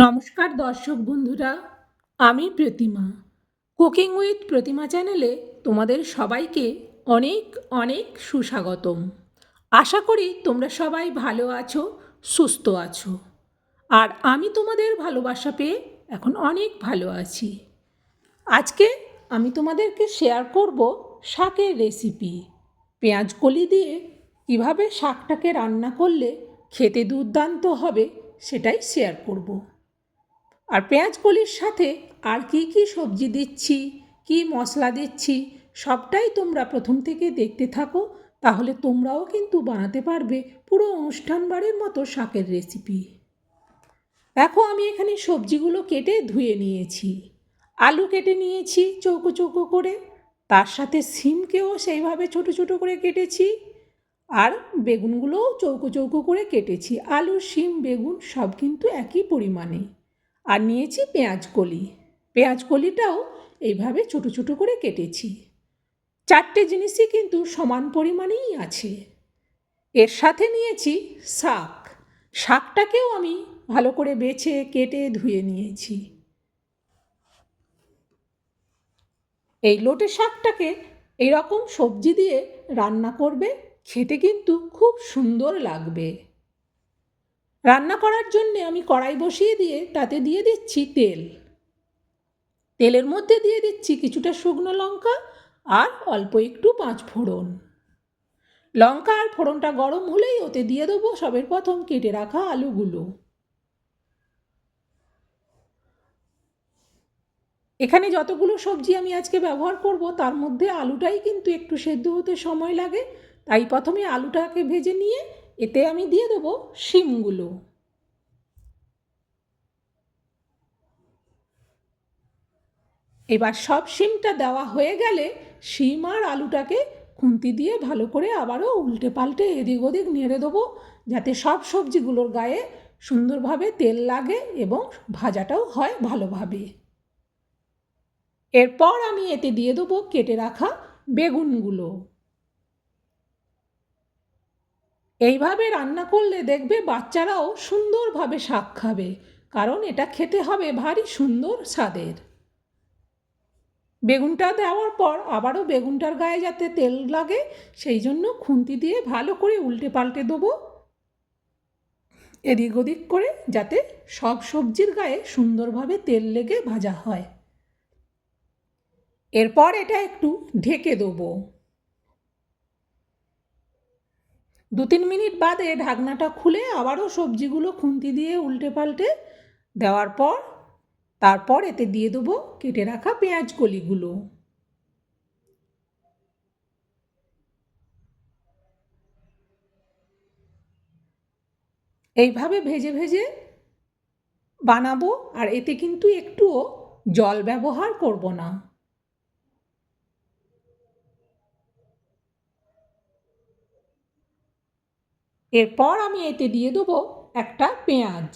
নমস্কার দর্শক বন্ধুরা, আমি প্রতিমা। কুকিং উইথ প্রতিমা চ্যানেলে তোমাদের সবাইকে অনেক অনেক সুস্বাগতম। আশা করি তোমরা সবাই ভালো আছো, সুস্থ আছো। আর আমি তোমাদের ভালোবাসা পেয়ে এখন অনেক ভালো আছি। আজকে আমি তোমাদেরকে শেয়ার করব শাকের রেসিপি পেঁয়াজ কলি দিয়ে কীভাবে শাকটাকে রান্না করলে খেতে দুর্দান্ত হবে সেটাই শেয়ার করব। আর পেঁয়াজ কলির সাথে আর কি কি সবজি দিচ্ছি, কি মশলা দিচ্ছি, সবটাই তোমরা প্রথম থেকে দেখতে থাকো, তাহলে তোমরাও কিন্তু বানাতে পারবে পুরো অনুষ্ঠান বাড়ির মতো শাকের রেসিপি। দেখো আমি এখানে সবজিগুলো কেটে ধুয়ে নিয়েছি। আলু কেটে নিয়েছি চৌকো চৌকো করে, তার সাথে সিমকেও সেইভাবে ছোট ছোট করে কেটেছি, আর বেগুনগুলোও চৌকো চৌকো করে কেটেছি। আলু, শিম, বেগুন সব কিন্তু একই পরিমাণে। আর নিয়েছি পেঁয়াজ কলি। পেঁয়াজ কলিটাও এইভাবে ছোট ছোট করে কেটেছি। চারটে জিনিসই কিন্তু সমান পরিমাণেই আছে। এর সাথে নিয়েছি শাক। শাকটাকেও আমি ভালো করে বেছে, কেটে, ধুয়ে নিয়েছি। এই লোটে শাকটাকে এরকম সবজি দিয়ে রান্না করবে, খেতে কিন্তু খুব সুন্দর লাগবে। রান্না করার জন্যে আমি কড়াই বসিয়ে দিয়ে তাতে দিয়ে দিচ্ছি তেল। তেলের মধ্যে দিয়ে দিচ্ছি কিছুটা শুকনো লঙ্কা আর অল্প একটু পাঁচ ফোড়ন। লঙ্কা আর ফোড়নটা গরম হলেই ওতে দিয়ে দেবো সবের প্রথম কেটে রাখা আলুগুলো। এখানে যতগুলো সবজি আমি আজকে ব্যবহার করব, তার মধ্যে আলুটাই কিন্তু একটু সেদ্ধ হতে সময় লাগে। তাই প্রথমে আলুটাকে ভেজে নিয়ে এতে আমি দিয়ে দেবো শিমগুলো। এবার সব শিমটা দেওয়া হয়ে গেলে শিম আর আলুটাকে খুন্তি দিয়ে ভালো করে আবারও উল্টে পাল্টে এদিক ওদিক নেড়ে দেবো, যাতে সব সবজিগুলোর গায়ে সুন্দরভাবে তেল লাগে এবং ভাজাটাও হয় ভালোভাবে। এরপর আমি এতে দিয়ে দেবো কেটে রাখা বেগুনগুলো। এইভাবে রান্না করলে দেখবে বাচ্চারাও সুন্দরভাবে শাক খাবে, কারণ এটা খেতে হবে ভারী সুন্দর স্বাদের। বেগুনটা দেওয়ার পর আবারও বেগুনটার গায়ে যাতে তেল লাগে, সেই জন্য খুন্তি দিয়ে ভালো করে উল্টে পাল্টে দেবো। এদিক ওদিক করে যাতে সব সবজির গায়ে সুন্দরভাবে তেল লেগে ভাজা হয়। এরপর এটা একটু ঢেকে দেবো। দু তিন মিনিট বাদে ঢাকনাটা খুলে আবারও সবজিগুলো খুন্তি দিয়ে উল্টে পাল্টে দেওয়ার পর, তারপর এতে দিয়ে দেবো কেটে রাখা পেঁয়াজ কলিগুলো। এইভাবে ভেজে ভেজে বানাবো আর এতে কিন্তু একটুও জল ব্যবহার করব না। এরপর আমি এতে দিয়ে দেবো একটা পেঁয়াজ।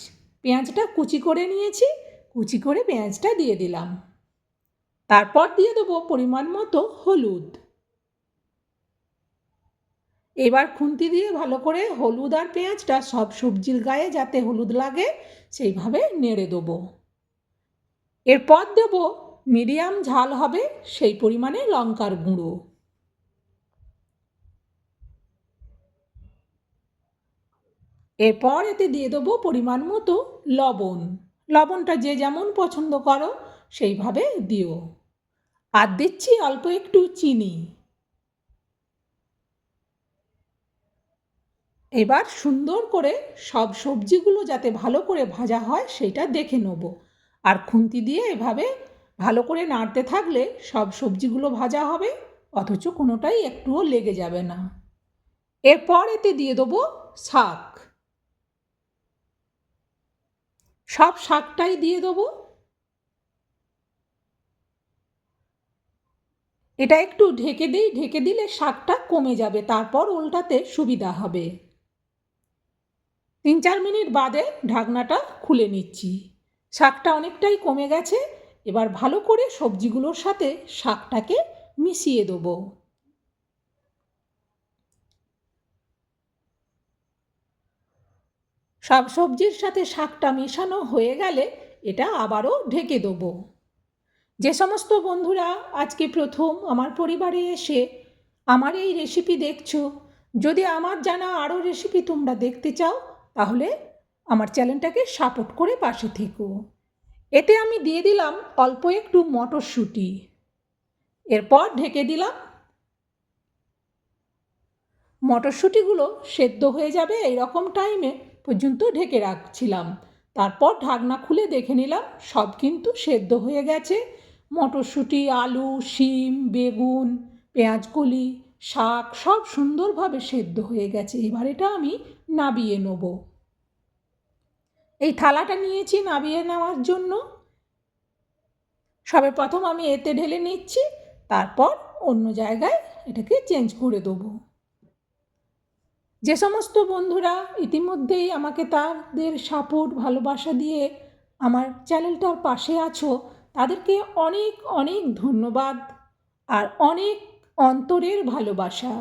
পেঁয়াজটা কুচি করে নিয়েছি, কুচি করে পেঁয়াজটা দিয়ে দিলাম। তারপর দিয়ে দেবো পরিমাণ মতো হলুদ। এবার খুন্তি দিয়ে ভালো করে হলুদ আর পেঁয়াজটা সব সবজির গায়ে যাতে হলুদ লাগে, সেইভাবে নেড়ে দেবো। এরপর দেব মিডিয়াম ঝাল হবে সেই পরিমাণে লঙ্কার গুঁড়ো। এরপর এতে দিয়ে দেবো পরিমাণ মতো লবণ। লবণটা যে যেমন পছন্দ করো, সেইভাবে দিও। আর দিচ্ছি অল্প একটু চিনি। এবার সুন্দর করে সব সবজিগুলো যাতে ভালো করে ভাজা হয় সেটা দেখে নেব। আর খুন্তি দিয়ে এভাবে ভালো করে নাড়তে থাকলে সব সবজিগুলো ভাজা হবে, অথচ কোনোটাই একটুও লেগে যাবে না। এরপর এতে দিয়ে দেবো শাক। সব শাকটাই দিয়ে দেবো। এটা একটু ঢেকে দিই, ঢেকে দিলে শাকটা কমে যাবে, তারপর উল্টাতে সুবিধা হবে। তিন চার মিনিট বাদে ঢাকনাটা খুলে নিচ্ছি। শাকটা অনেকটাই কমে গেছে, এবার ভালো করে সবজিগুলোর সাথে শাকটাকে মিশিয়ে দেবো। সব সবজির সাথে শাকটা মেশানো হয়ে গেলে এটা আবারও ঢেকে দেবো। যে সমস্ত বন্ধুরা আজকে প্রথম আমার পরিবারে এসে আমার এই রেসিপি দেখছ, যদি আমার জানা আরও রেসিপি তোমরা দেখতে চাও, তাহলে আমার চ্যানেলটাকে সাপোর্ট করে পাশে থেকো। এতে আমি দিয়ে দিলাম অল্প একটু মটরশুঁটি। এরপর ঢেকে দিলাম মটরশুঁটিগুলো সেদ্ধ হয়ে যাবে এই রকম টাইমে পর্যন্ত ঢেকে রাখছিলাম। তারপর ঢাকনা খুলে দেখে নিলাম সব কিন্তু সেদ্ধ হয়ে গেছে। মটরশুঁটি, আলু, শিম, বেগুন, পেঁয়াজকলি, শাক সব সুন্দরভাবে সেদ্ধ হয়ে গেছে। এবার এটা আমি নাবিয়ে নেব। এই থালাটা নিয়েছি নাবিয়ে নেওয়ার জন্য। সবে প্রথম আমি এতে ঢেলে নিচ্ছি, তারপর অন্য জায়গায় এটাকে চেঞ্জ করে দেবো। যে সমস্ত বন্ধুরা ইতিমধ্যেই আমাকে তাদের সাপোর্ট, ভালোবাসা দিয়ে আমার চ্যানেলটার পাশে আছো, তাদেরকে অনেক অনেক ধন্যবাদ আর অনেক অন্তরের ভালোবাসা।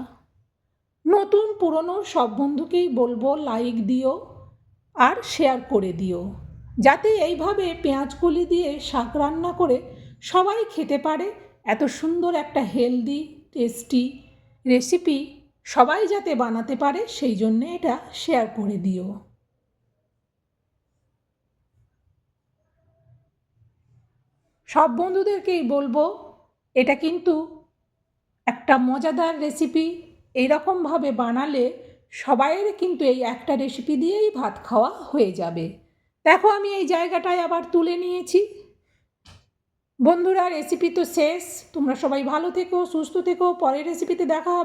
নতুন, পুরনো সব বন্ধুকেই বলব লাইক দিও আর শেয়ার করে দিও। যাতে এইভাবে পেঁয়াজ কলি দিয়ে শাক রান্না করে সবাই খেতে পারে, এত সুন্দর একটা হেলদি টেস্টি রেসিপি সবাই যাতে বানাতে পারে, সেই জন্যে এটা শেয়ার করে দিও। সব বন্ধুদেরকেই বলব, এটা কিন্তু একটা মজাদার রেসিপি এইরকমভাবে বানালে সবাইয়ের কিন্তু এই একটা রেসিপি দিয়েই ভাত খাওয়া হয়ে যাবে। দেখো আমি এই জায়গাটায় আবার তুলে নিয়েছি। বন্ধুরা রেসিপি তো শেষ। তোমরা সবাই ভালো থেকো, সুস্থ থেকো। পরের রেসিপিতে দেখা হবে।